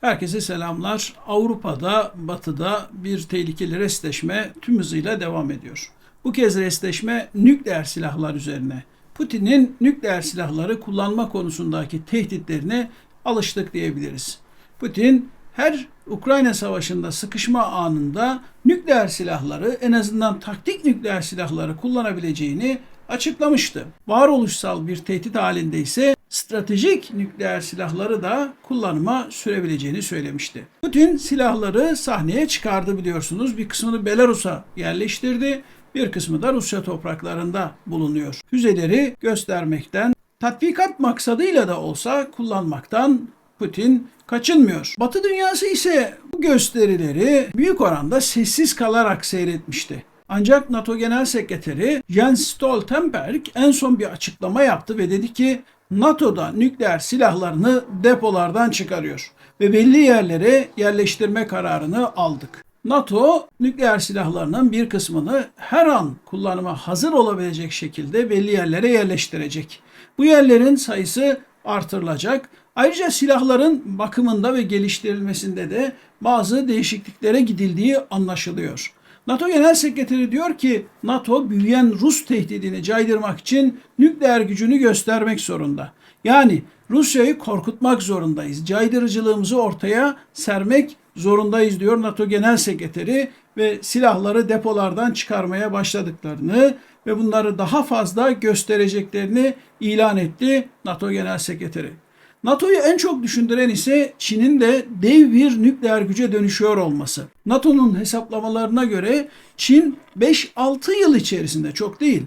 Herkese selamlar. Avrupa'da, Batı'da bir tehlikeli restleşme tüm hızıyla devam ediyor. Bu kez restleşme nükleer silahlar üzerine. Putin'in nükleer silahları kullanma konusundaki tehditlerine alıştık diyebiliriz. Putin her Ukrayna Savaşı'nda sıkışma anında nükleer silahları en azından taktik nükleer silahları kullanabileceğini açıklamıştı. Varoluşsal bir tehdit halinde ise stratejik nükleer silahları da kullanıma sürebileceğini söylemişti. Putin silahları sahneye çıkardı biliyorsunuz. Bir kısmını Belarus'a yerleştirdi. Bir kısmı da Rusya topraklarında bulunuyor. Füzeleri göstermekten, tatbikat maksadıyla da olsa kullanmaktan Putin kaçınmıyor. Batı dünyası ise bu gösterileri büyük oranda sessiz kalarak seyretmişti. Ancak NATO Genel Sekreteri Jens Stoltenberg en son bir açıklama yaptı ve dedi ki NATO'da nükleer silahlarını depolardan çıkarıyor ve belli yerlere yerleştirme kararını aldık. NATO nükleer silahlarının bir kısmını her an kullanıma hazır olabilecek şekilde belli yerlere yerleştirecek. Bu yerlerin sayısı artırılacak. Ayrıca silahların bakımında ve geliştirilmesinde de bazı değişikliklere gidildiği anlaşılıyor. NATO Genel Sekreteri diyor ki NATO büyüyen Rus tehdidini caydırmak için nükleer gücünü göstermek zorunda. Yani Rusya'yı korkutmak zorundayız. Caydırıcılığımızı ortaya sermek zorundayız diyor NATO Genel Sekreteri ve silahları depolardan çıkarmaya başladıklarını ve bunları daha fazla göstereceklerini ilan etti NATO Genel Sekreteri. NATO'yu en çok düşündüren ise Çin'in de dev bir nükleer güce dönüşüyor olması. NATO'nun hesaplamalarına göre Çin 5-6 yıl içerisinde çok değil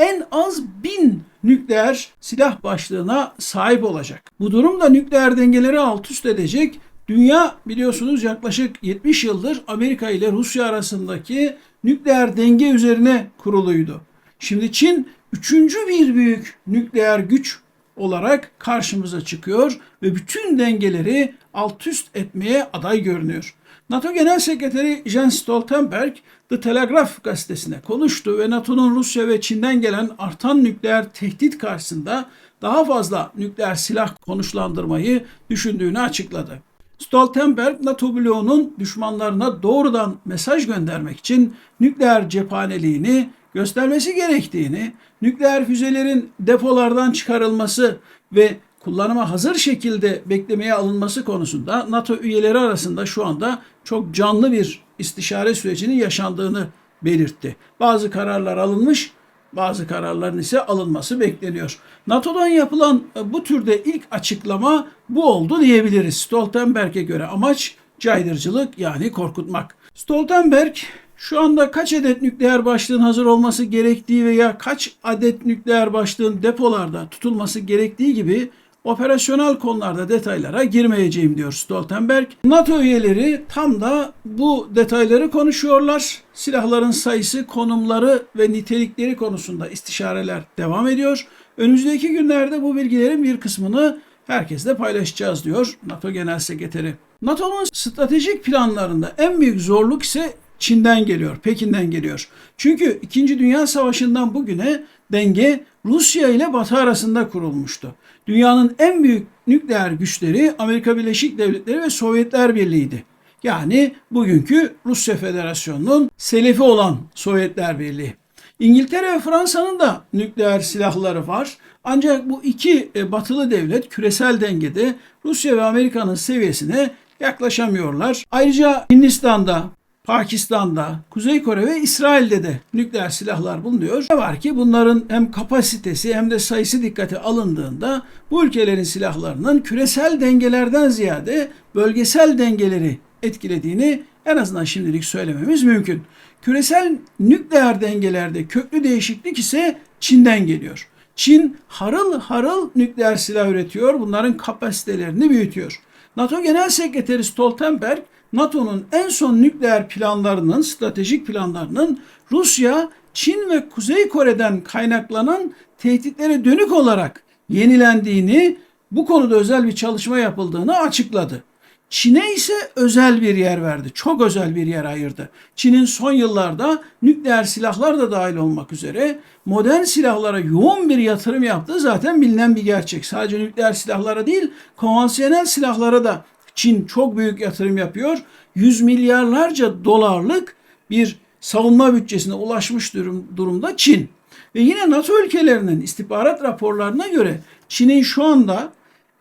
en az 1000 nükleer silah başlığına sahip olacak. Bu durum da nükleer dengeleri alt üst edecek. Dünya biliyorsunuz yaklaşık 70 yıldır Amerika ile Rusya arasındaki nükleer denge üzerine kuruluydu. Şimdi Çin üçüncü bir büyük nükleer güç olarak karşımıza çıkıyor ve bütün dengeleri alt üst etmeye aday görünüyor. NATO Genel Sekreteri Jens Stoltenberg The Telegraph gazetesine konuştu ve NATO'nun Rusya ve Çin'den gelen artan nükleer tehdit karşısında daha fazla nükleer silah konuşlandırmayı düşündüğünü açıkladı. Stoltenberg, NATO bloğunun düşmanlarına doğrudan mesaj göndermek için nükleer cephaneliğini göstermesi gerektiğini, nükleer füzelerin depolardan çıkarılması ve kullanıma hazır şekilde beklemeye alınması konusunda NATO üyeleri arasında şu anda çok canlı bir istişare sürecinin yaşandığını belirtti. Bazı kararlar alınmış, bazı kararların ise alınması bekleniyor. NATO'dan yapılan bu türde ilk açıklama bu oldu diyebiliriz. Stoltenberg'e göre amaç caydırıcılık yani korkutmak. Stoltenberg şu anda kaç adet nükleer başlığın hazır olması gerektiği veya kaç adet nükleer başlığın depolarda tutulması gerektiği gibi operasyonel konularda detaylara girmeyeceğim diyor Stoltenberg. NATO üyeleri tam da bu detayları konuşuyorlar. Silahların sayısı, konumları ve nitelikleri konusunda istişareler devam ediyor. Önümüzdeki günlerde bu bilgilerin bir kısmını herkesle paylaşacağız diyor NATO Genel Sekreteri. NATO'nun stratejik planlarında en büyük zorluk ise Çin'den geliyor, Pekin'den geliyor. Çünkü 2. Dünya Savaşı'ndan bugüne denge Rusya ile Batı arasında kurulmuştu. Dünyanın en büyük nükleer güçleri Amerika Birleşik Devletleri ve Sovyetler Birliği'ydi. Yani bugünkü Rusya Federasyonu'nun selefi olan Sovyetler Birliği. İngiltere ve Fransa'nın da nükleer silahları var. Ancak bu iki e, batılı devlet küresel dengede Rusya ve Amerika'nın seviyesine yaklaşamıyorlar. Ayrıca Hindistan'da, Pakistan'da, Kuzey Kore ve İsrail'de de nükleer silahlar bulunuyor. Ne var ki bunların hem kapasitesi hem de sayısı dikkate alındığında bu ülkelerin silahlarının küresel dengelerden ziyade bölgesel dengeleri etkilediğini en azından şimdilik söylememiz mümkün. Küresel nükleer dengelerde köklü değişiklik ise Çin'den geliyor. Çin harıl harıl nükleer silah üretiyor. Bunların kapasitelerini büyütüyor. NATO Genel Sekreteri Stoltenberg NATO'nun en son nükleer planlarının, stratejik planlarının Rusya, Çin ve Kuzey Kore'den kaynaklanan tehditlere dönük olarak yenilendiğini, bu konuda özel bir çalışma yapıldığını açıkladı. Çin'e ise özel bir yer verdi. Çok özel bir yer ayırdı. Çin'in son yıllarda nükleer silahlar da dahil olmak üzere modern silahlara yoğun bir yatırım yaptığı zaten bilinen bir gerçek. Sadece nükleer silahlara değil, konvansiyonel silahlara da Çin çok büyük yatırım yapıyor. Yüz milyarlarca dolarlık bir savunma bütçesine ulaşmış durum, durumda Çin. Ve yine NATO ülkelerinin istihbarat raporlarına göre Çin'in şu anda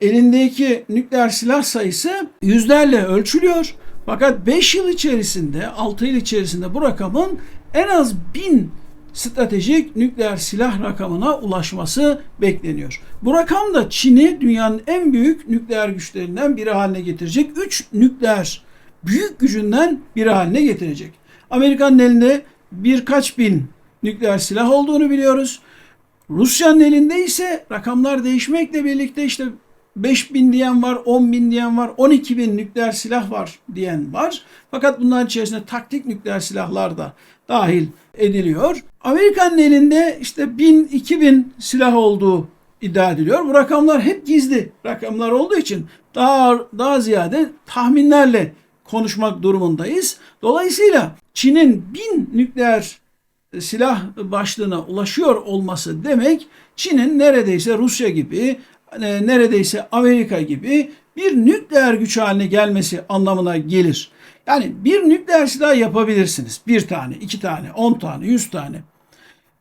elindeki nükleer silah sayısı yüzlerle ölçülüyor. Fakat 5 yıl içerisinde, 6 yıl içerisinde bu rakamın en az 1000 stratejik nükleer silah rakamına ulaşması bekleniyor. Bu rakam da Çin'i dünyanın en büyük nükleer güçlerinden biri haline getirecek. 3 nükleer büyük gücünden biri haline getirecek. Amerika'nın elinde birkaç bin nükleer silah olduğunu biliyoruz. Rusya'nın elinde ise rakamlar değişmekle birlikte işte 5 bin diyen var, 10 bin diyen var, 12 bin nükleer silah var diyen var. Fakat bunların içerisinde taktik nükleer silahlar da dahil ediliyor. Amerika'nın elinde işte 1000, 2000 silah olduğu iddia ediliyor. Bu rakamlar hep gizli rakamlar olduğu için daha daha ziyade tahminlerle konuşmak durumundayız. Dolayısıyla Çin'in 1000 nükleer silah başlığına ulaşıyor olması demek Çin'in neredeyse Rusya gibi e, neredeyse Amerika gibi bir nükleer güç haline gelmesi anlamına gelir. Yani bir nükleer silah yapabilirsiniz. Bir tane, iki tane, on tane, yüz tane.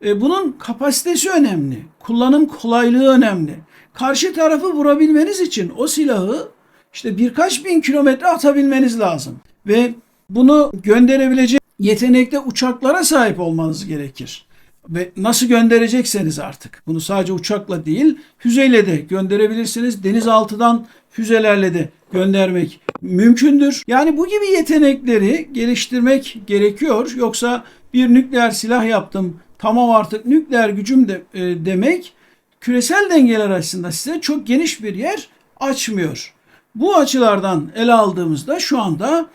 E, bunun kapasitesi önemli. Kullanım kolaylığı önemli. Karşı tarafı vurabilmeniz için o silahı işte birkaç bin kilometre atabilmeniz lazım. Ve bunu gönderebilecek yetenekte uçaklara sahip olmanız gerekir. Ve nasıl gönderecekseniz artık. Bunu sadece uçakla değil, füzeyle de gönderebilirsiniz. Denizaltıdan füzelerle de göndermek mümkündür. Yani bu gibi yetenekleri geliştirmek gerekiyor. Yoksa bir nükleer silah yaptım, tamam artık nükleer gücüm de e, demek küresel dengeler açısından size çok geniş bir yer açmıyor. Bu açılardan ele aldığımızda şu anda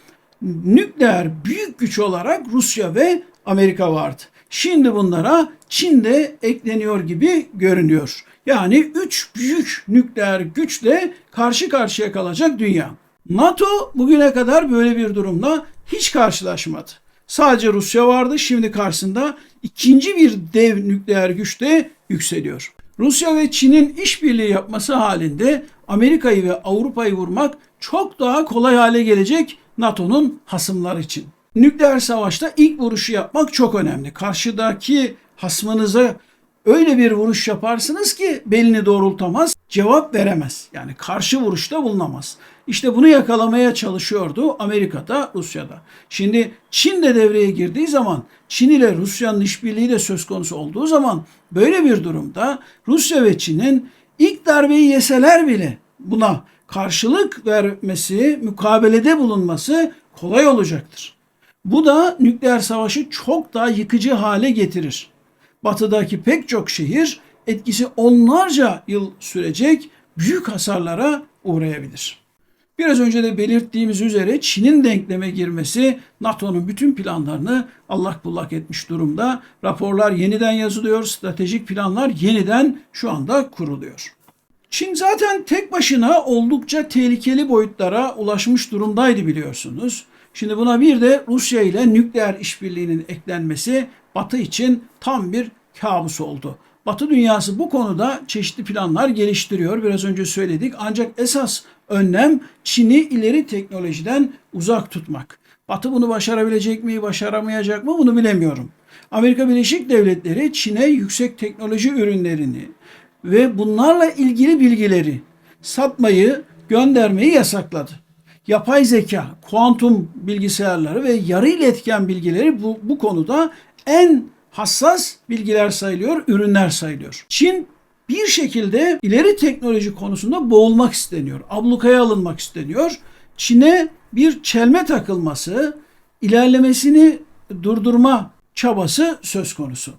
nükleer büyük güç olarak Rusya ve Amerika vardı. Şimdi bunlara Çin de ekleniyor gibi görünüyor. Yani üç büyük nükleer güçle karşı karşıya kalacak dünya. NATO bugüne kadar böyle bir durumla hiç karşılaşmadı. Sadece Rusya vardı. Şimdi karşısında ikinci bir dev nükleer güç de yükseliyor. Rusya ve Çin'in işbirliği yapması halinde Amerika'yı ve Avrupa'yı vurmak çok daha kolay hale gelecek NATO'nun hasımlar için. Nükleer savaşta ilk vuruşu yapmak çok önemli. Karşıdaki hasmınıza öyle bir vuruş yaparsınız ki belini doğrultamaz, cevap veremez. Yani karşı vuruşta bulunamaz. İşte bunu yakalamaya çalışıyordu Amerika'da, Rusya'da. Şimdi Çin de devreye girdiği zaman, Çin ile Rusya'nın işbirliği de söz konusu olduğu zaman böyle bir durumda Rusya ve Çin'in ilk darbeyi yeseler bile buna karşılık vermesi, mukabelede bulunması kolay olacaktır. Bu da nükleer savaşı çok daha yıkıcı hale getirir. Batıdaki pek çok şehir etkisi onlarca yıl sürecek büyük hasarlara uğrayabilir. Biraz önce de belirttiğimiz üzere Çin'in denkleme girmesi NATO'nun bütün planlarını allak bullak etmiş durumda. Raporlar yeniden yazılıyor, stratejik planlar yeniden şu anda kuruluyor. Çin zaten tek başına oldukça tehlikeli boyutlara ulaşmış durumdaydı biliyorsunuz. Şimdi buna bir de Rusya ile nükleer işbirliğinin eklenmesi Batı için tam bir kabus oldu. Batı dünyası bu konuda çeşitli planlar geliştiriyor. Biraz önce söyledik. Ancak esas önlem Çin'i ileri teknolojiden uzak tutmak. Batı bunu başarabilecek mi, başaramayacak mı bunu bilemiyorum. Amerika Birleşik Devletleri Çin'e yüksek teknoloji ürünlerini ve bunlarla ilgili bilgileri satmayı, göndermeyi yasakladı. Yapay zeka, kuantum bilgisayarları ve yarı iletken bilgileri bu, bu konuda en hassas bilgiler sayılıyor, ürünler sayılıyor. Çin bir şekilde ileri teknoloji konusunda boğulmak isteniyor. Ablukaya alınmak isteniyor. Çin'e bir çelme takılması, ilerlemesini durdurma çabası söz konusu.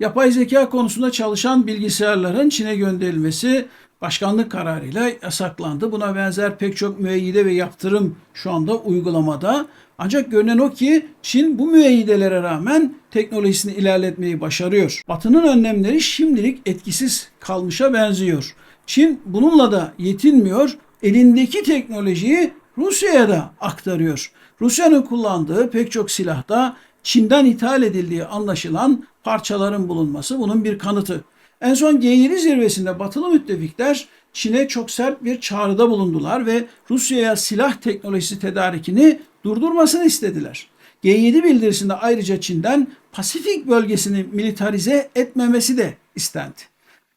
Yapay zeka konusunda çalışan bilgisayarların Çin'e gönderilmesi başkanlık kararıyla yasaklandı. Buna benzer pek çok müeyyide ve yaptırım şu anda uygulamada. Ancak görünen o ki Çin bu müeyyidelere rağmen teknolojisini ilerletmeyi başarıyor. Batı'nın önlemleri şimdilik etkisiz kalmışa benziyor. Çin bununla da yetinmiyor. Elindeki teknolojiyi Rusya'ya da aktarıyor. Rusya'nın kullandığı pek çok silahta Çin'den ithal edildiği anlaşılan parçaların bulunması bunun bir kanıtı. En son G7 zirvesinde batılı müttefikler Çin'e çok sert bir çağrıda bulundular ve Rusya'ya silah teknolojisi tedarikini durdurmasını istediler. G7 bildirisinde ayrıca Çin'den Pasifik bölgesini militarize etmemesi de istendi.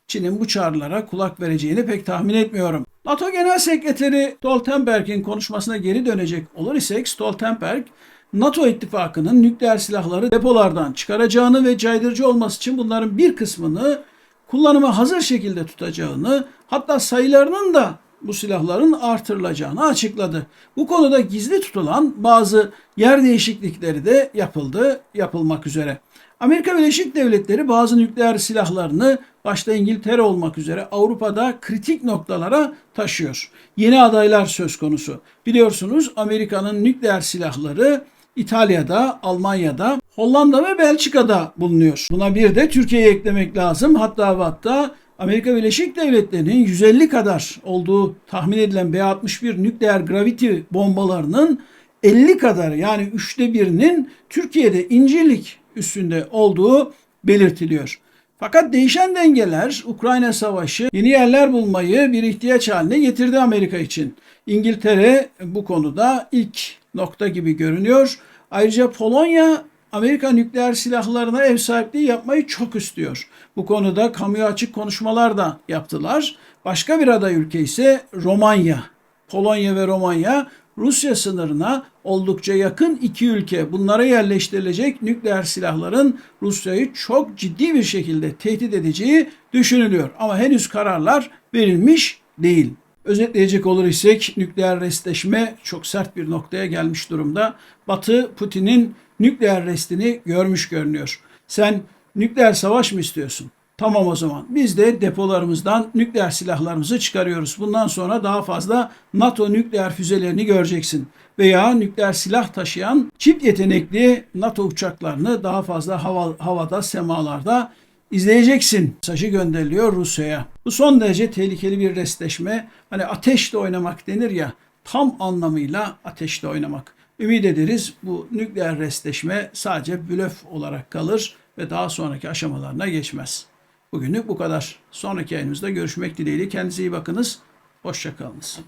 Çin'in bu çağrılara kulak vereceğini pek tahmin etmiyorum. NATO Genel Sekreteri Stoltenberg'in konuşmasına geri dönecek olur isek Stoltenberg, NATO ittifakının nükleer silahları depolardan çıkaracağını ve caydırıcı olması için bunların bir kısmını kullanıma hazır şekilde tutacağını, hatta sayılarının da bu silahların artırılacağını açıkladı. Bu konuda gizli tutulan bazı yer değişiklikleri de yapıldı, yapılmak üzere. Amerika Birleşik Devletleri bazı nükleer silahlarını başta İngiltere olmak üzere Avrupa'da kritik noktalara taşıyor. Yeni adaylar söz konusu. Biliyorsunuz Amerika'nın nükleer silahları İtalya'da, Almanya'da, Hollanda ve Belçika'da bulunuyor. Buna bir de Türkiye'yi eklemek lazım. Hatta ve hatta Amerika Birleşik Devletleri'nin 150 kadar olduğu tahmin edilen B-61 nükleer gravity bombalarının 50 kadar yani üçte birinin Türkiye'de İncirlik üstünde olduğu belirtiliyor. Fakat değişen dengeler Ukrayna Savaşı yeni yerler bulmayı bir ihtiyaç haline getirdi Amerika için. İngiltere bu konuda ilk nokta gibi görünüyor. Ayrıca Polonya Amerika nükleer silahlarına ev sahipliği yapmayı çok istiyor. Bu konuda kamuya açık konuşmalar da yaptılar. Başka bir aday ülke ise Romanya. Polonya ve Romanya Rusya sınırına oldukça yakın iki ülke. Bunlara yerleştirilecek nükleer silahların Rusya'yı çok ciddi bir şekilde tehdit edeceği düşünülüyor. Ama henüz kararlar verilmiş değil. Özetleyecek olur isek nükleer restleşme çok sert bir noktaya gelmiş durumda. Batı Putin'in nükleer restini görmüş görünüyor. Sen nükleer savaş mı istiyorsun? Tamam o zaman. Biz de depolarımızdan nükleer silahlarımızı çıkarıyoruz. Bundan sonra daha fazla NATO nükleer füzelerini göreceksin. Veya nükleer silah taşıyan çift yetenekli NATO uçaklarını daha fazla hava, havada, semalarda izleyeceksin. Mesajı gönderiliyor Rusya'ya. Bu son derece tehlikeli bir restleşme. Hani ateşle oynamak denir ya tam anlamıyla ateşle oynamak. Ümit ederiz bu nükleer restleşme sadece blöf olarak kalır ve daha sonraki aşamalarına geçmez. Bugünlük bu kadar. Sonraki yayınımızda görüşmek dileğiyle. Kendinize iyi bakınız. Hoşçakalınız.